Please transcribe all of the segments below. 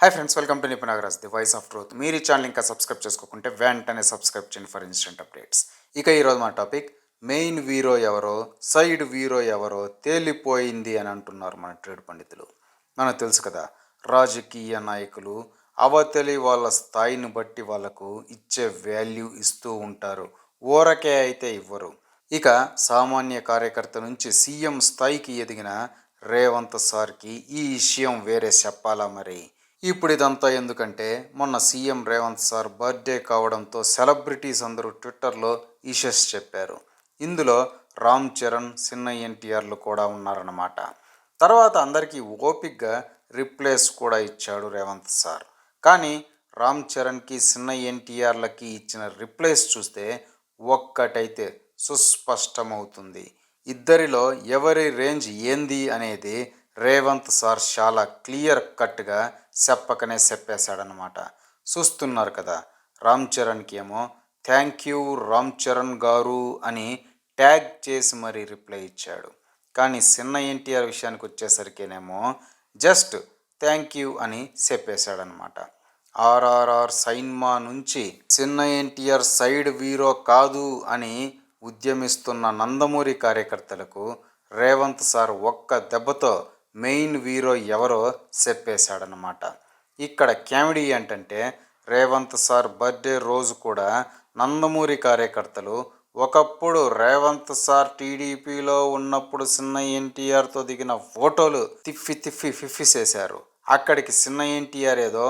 Hi friends welcome to నిపుణాగరాజ్ the voice of truth మీరు ఈ ఛానల్ ఇంకా సబ్స్క్రైబ్ చేసుకోకుంటే వెంటనే సబ్స్క్రైబ్ చేయండి ఫర్ ఇన్స్టెంట్ అప్డేట్స్ ఇక ఈరోజు మా టాపిక్ మెయిన్ వీరో ఎవరో సైడ్ వీరో ఎవరో తేలిపోయింది అని అంటున్నారు మన ట్రేడ్ పండితులు. మనకు తెలుసు కదా రాజకీయ నాయకులు అవతలి వాళ్ళ స్థాయిని బట్టి వాళ్ళకు ఇచ్చే వాల్యూ ఇస్తూ ఉంటారు. ఊరకే అయితే ఇవ్వరు. ఇక సామాన్య కార్యకర్త నుంచి సీఎం స్థాయికి ఎదిగిన రేవంత్ సార్కి ఈ విషయం వేరే చెప్పాలా మరి? ఇప్పుడు ఇదంతా ఎందుకంటే మొన్న సీఎం రేవంత్ సార్ బర్త్డే కావడంతో సెలబ్రిటీస్ అందరూ ట్విట్టర్లో ఈషెస్ చెప్పారు. ఇందులో రామ్ చరణ్ చిన్న ఎన్టీఆర్లు కూడా ఉన్నారన్నమాట. తర్వాత అందరికీ ఓపిక్గా రిప్లేస్ కూడా ఇచ్చాడు రేవంత్ సార్. కానీ రామ్ చరణ్కి చిన్న ఎన్టీఆర్లకి ఇచ్చిన రిప్లేస్ చూస్తే ఒక్కటైతే సుస్పష్టమవుతుంది. ఇద్దరిలో ఎవరి రేంజ్ ఏంది అనేది రేవంత్ సార్ చాలా క్లియర్ కట్గా చెప్పకనే చెప్పేశాడనమాట చూస్తున్నారు కదా రామ్ చరణ్కి ఏమో థ్యాంక్ యూ రామ్ చరణ్ గారు అని ట్యాగ్ చేసి మరీ రిప్లై ఇచ్చాడు. కానీ చిన్న ఎన్టీఆర్ విషయానికి వచ్చేసరికేనేమో జస్ట్ థ్యాంక్ యూ అని చెప్పేశాడనమాట ఆర్ఆర్ఆర్ సైన్మా నుంచి చిన్న ఎన్టీఆర్ సైడ్ వీరో కాదు అని ఉద్యమిస్తున్న నందమూరి కార్యకర్తలకు రేవంత్ సార్ ఒక్క దెబ్బతో మెయిన్ వీరో ఎవరో చెప్పేశాడనమాట ఇక్కడ కామెడీ ఏంటంటే రేవంత్ సార్ బర్త్డే రోజు కూడా నందమూరి కార్యకర్తలు ఒకప్పుడు రేవంత్ సార్ టీడీపీలో ఉన్నప్పుడు చిన్న ఎన్టీఆర్తో దిగిన ఫోటోలు తిఫి తిఫి ఫిఫి చేశారు. అక్కడికి చిన్న ఎన్టీఆర్ ఏదో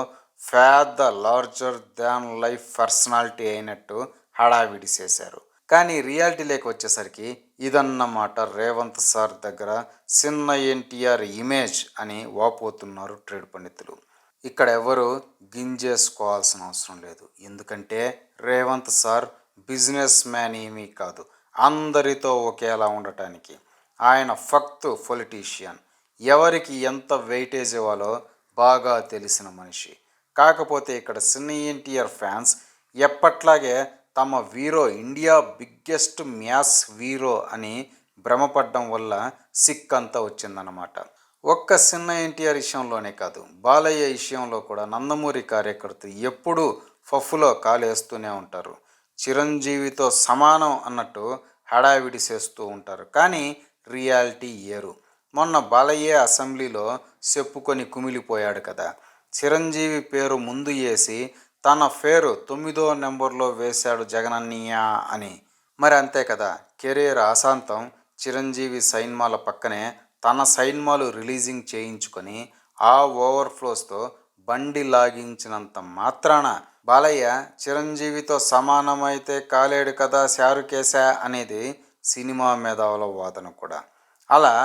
పెద్ద లార్జర్ దాన్ లైఫ్ పర్సనాలిటీ అయినట్టు హడావిడి చేశారు. కానీ రియాలిటీ లేక వచ్చేసరికి ఇదన్నమాట రేవంత్ సార్ దగ్గర చిన్న ఎన్టీఆర్ ఇమేజ్ అని వాపోతున్నారు ట్రేడ్ పండితులు. ఇక్కడ ఎవరు గింజేసుకోవాల్సిన అవసరం లేదు. ఎందుకంటే రేవంత్ సార్ బిజినెస్ మ్యాన్ ఏమీ కాదు. అందరితో ఒకేలా ఉండటానికి. ఆయన ఫక్త్ పొలిటీషియన్. ఎవరికి ఎంత వెయిటేజ్ ఇవ్వాలో బాగా తెలిసిన మనిషి. కాకపోతే ఇక్కడ చిన్న ఎన్టీఆర్ ఫ్యాన్స్ ఎప్పట్లాగే తమ hero India biggest mass hero అని భ్రమపడడం వల్ల సిక్ అంతా వచ్చిందన్నమాట. ఒక్క చిన్న ఎన్టీఆర్ విషయంలోనే కాదు బాలయ్య విషయంలో కూడా నందమూరి కార్యకర్తలు ఎప్పుడూ ఫఫ్లో కాలేస్తూనే ఉంటారు. చిరంజీవితో సమానం అన్నట్టు హడావిడి చేస్తూ ఉంటారు కానీ రియాలిటీ ఏరు. మొన్న బాలయ్య అసెంబ్లీలో చెప్పుకొని కుమిలిపోయాడు కదా. చిరంజీవి పేరు ముందు వేసి తన పేరు తొమ్మిదో నెంబర్లో వేశాడు జగనన్నయ్య అని. మరి అంతే కదా కెరీర్ అశాంతం చిరంజీవి సైన్మాల పక్కనే తన సైన్మాలు రిలీజింగ్ చేయించుకొని ఆ ఓవర్ఫ్లోస్తో బండి లాగించినంత మాత్రాన బాలయ్య చిరంజీవితో సమానమైతే కాలేడు కదా శారుకేశా అనేది సినిమా మేధావుల వాదన కూడా. అలా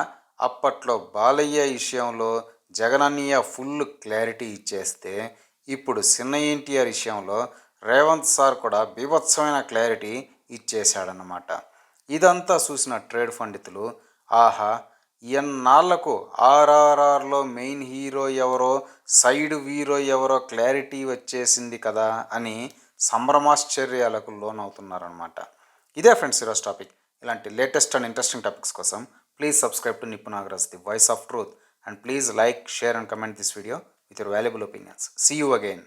అప్పట్లో బాలయ్య విషయంలో జగనన్నయ్య ఫుల్ క్లారిటీ ఇచ్చేస్తే ఇప్పుడు చిన్న ఎన్టీఆర్ విషయంలో రేవంత్ సార్ కూడా బీభత్సమైన క్లారిటీ ఇచ్చేశాడనమాట ఇదంతా చూసిన ట్రేడ్ పండితులు ఆహా ఎన్నాళ్ళకు ఆర్ఆర్ఆర్లో మెయిన్ హీరో ఎవరో సైడ్ హీరో ఎవరో క్లారిటీ వచ్చేసింది కదా అని సంభ్రమాశ్చర్యాలకు లోనవుతున్నారనమాట ఇదే ఫ్రెండ్స్ ఈరోజు టాపిక్ ఇలాంటి లేటెస్ట్ అండ్ ఇంట్రెస్టింగ్ టాపిక్స్ కోసం please subscribe to నిపుణాగ్రస్ the voice of truth and please like share and comment this video with your valuable opinions. See you again.